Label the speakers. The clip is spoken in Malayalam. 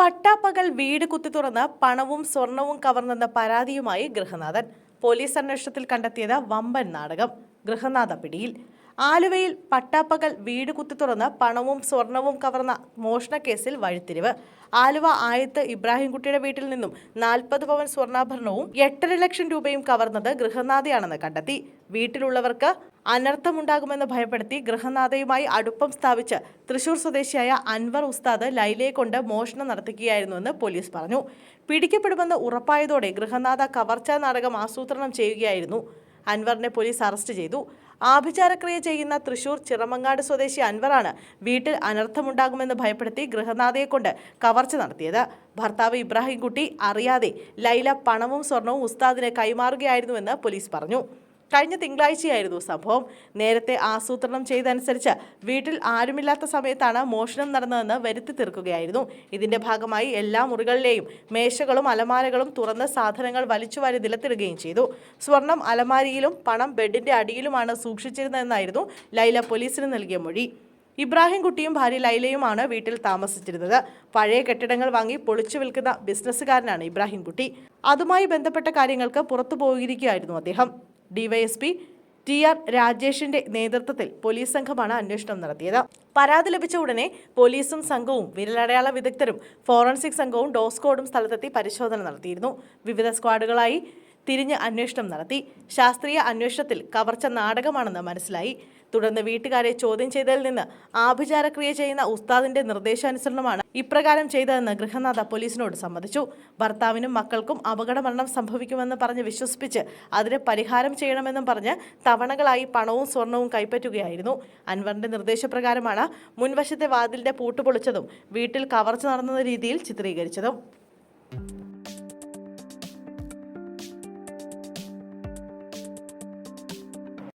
Speaker 1: പട്ടാപ്പകൽ വീട് കുത്തി തുറന്ന് പണവും സ്വർണവും കവർന്നെന്ന പരാതിയുമായി ഗൃഹനാഥൻ. പോലീസ് അന്വേഷണത്തിൽ കണ്ടെത്തിയത് വമ്പൻ നാടകം. ഗൃഹനാഥ പിടിയിൽ. ആലുവയിൽ പട്ടാപ്പകൽ വീട് കുത്തി തുറന്ന് പണവും സ്വർണവും കവർന്ന മോഷണ കേസിൽ വഴിത്തിരിവ്. ആലുവ ആയത്ത് ഇബ്രാഹിംകുട്ടിയുടെ വീട്ടിൽ നിന്നും നാൽപ്പത് പവൻ സ്വർണാഭരണവും എട്ടര ലക്ഷം രൂപയും കവർന്നത് ഗൃഹനാഥയാണെന്ന് കണ്ടെത്തി. വീട്ടിലുള്ളവർക്ക് അനർത്ഥമുണ്ടാകുമെന്ന് ഭയപ്പെടുത്തി ഗൃഹനാഥയുമായി അടുപ്പം സ്ഥാപിച്ച് തൃശൂർ സ്വദേശിയായ അൻവർ ഉസ്താദ് ലൈലയെ കൊണ്ട് മോഷണം നടത്തുകയായിരുന്നുവെന്ന് പോലീസ് പറഞ്ഞു. പിടിക്കപ്പെടുമെന്ന് ഉറപ്പായതോടെ ഗൃഹനാഥ കവർച്ചാ നാടകം ആസൂത്രണം ചെയ്യുകയായിരുന്നു. അൻവറിനെ പോലീസ് അറസ്റ്റ് ചെയ്തു. ആഭിചാരക്രിയ ചെയ്യുന്ന തൃശൂർ ചിറമങ്ങാട് സ്വദേശി അൻവറാണ് വീട്ടിൽ അനർത്ഥമുണ്ടാകുമെന്ന് ഭയപ്പെടുത്തി ഗൃഹനാഥയെ കൊണ്ട് കവർച്ച നടത്തിയത്. ഭർത്താവ് ഇബ്രാഹിംകുട്ടി അറിയാതെ ലൈല പണവും സ്വർണവും ഉസ്താദിന് കൈമാറുകയായിരുന്നുവെന്ന് പോലീസ് പറഞ്ഞു. കഴിഞ്ഞ തിങ്കളാഴ്ചയായിരുന്നു സംഭവം. നേരത്തെ ആസൂത്രണം ചെയ്തനുസരിച്ച് വീട്ടിൽ ആരുമില്ലാത്ത സമയത്താണ് മോഷണം നടന്നതെന്ന് വരുത്തി തീർക്കുകയായിരുന്നു. ഇതിന്റെ ഭാഗമായി എല്ലാ മുറികളിലെയും മേശകളും അലമാരകളും തുറന്ന് സാധനങ്ങൾ വലിച്ചുവാരി നിലത്തിടുകയും ചെയ്തു. സ്വർണം അലമാരിയിലും പണം ബെഡിന്റെ അടിയിലുമാണ് സൂക്ഷിച്ചിരുന്നതെന്നായിരുന്നു ലൈല പോലീസിന് നൽകിയ മൊഴി. ഇബ്രാഹിം കുട്ടിയും ഭാര്യ ലൈലയുമാണ് വീട്ടിൽ താമസിച്ചിരുന്നത്. പഴയ കെട്ടിടങ്ങൾ വാങ്ങി പൊളിച്ചു വിൽക്കുന്ന ബിസിനസ്സുകാരനാണ് ഇബ്രാഹിം കുട്ടി അതുമായി ബന്ധപ്പെട്ട കാര്യങ്ങൾക്ക് പുറത്തു പോയിരിക്കുകയായിരുന്നു അദ്ദേഹം. ഡിവൈഎസ്പി ടി ആർ രാജേഷിന്റെ നേതൃത്വത്തിൽ പോലീസ് സംഘമാണ് അന്വേഷണം നടത്തിയത്. പരാതി ലഭിച്ച ഉടനെ പോലീസും സംഘവും വിരലടയാള വിദഗ്ധരും ഫോറൻസിക് സംഘവും ഡോസ്കോഡും സ്ഥലത്തെത്തി പരിശോധന നടത്തിയിരുന്നു. വിവിധ സ്ക്വാഡുകളായി തിരിഞ്ഞ് അന്വേഷണം നടത്തി. ശാസ്ത്രീയ അന്വേഷണത്തിൽ കവർച്ച നാടകമാണെന്ന് മനസ്സിലായി. തുടർന്ന് വീട്ടുകാരെ ചോദ്യം ചെയ്തതിൽ നിന്ന് ആഭിചാരക്രിയ ചെയ്യുന്ന ഉസ്താദിന്റെ നിർദ്ദേശാനുസരണമാണ് ഇപ്രകാരം ചെയ്തതെന്ന് ഗൃഹനാഥ പോലീസിനോട് സമ്മതിച്ചു. ഭർത്താവിനും മക്കൾക്കും അപകടമരണം സംഭവിക്കുമെന്ന് പറഞ്ഞ് വിശ്വസിപ്പിച്ച് അതിന് പരിഹാരം ചെയ്യണമെന്നും പറഞ്ഞ് തവണകളായി പണവും സ്വർണവും കൈപ്പറ്റുകയായിരുന്നു. അൻവറിന്റെ നിർദ്ദേശപ്രകാരമാണ് മുൻവശത്തെ വാതിലിന്റെ പൂട്ട് പൊളിച്ചതും വീട്ടിൽ കവർച്ച നടന്ന രീതിയിൽ ചിത്രീകരിച്ചതും.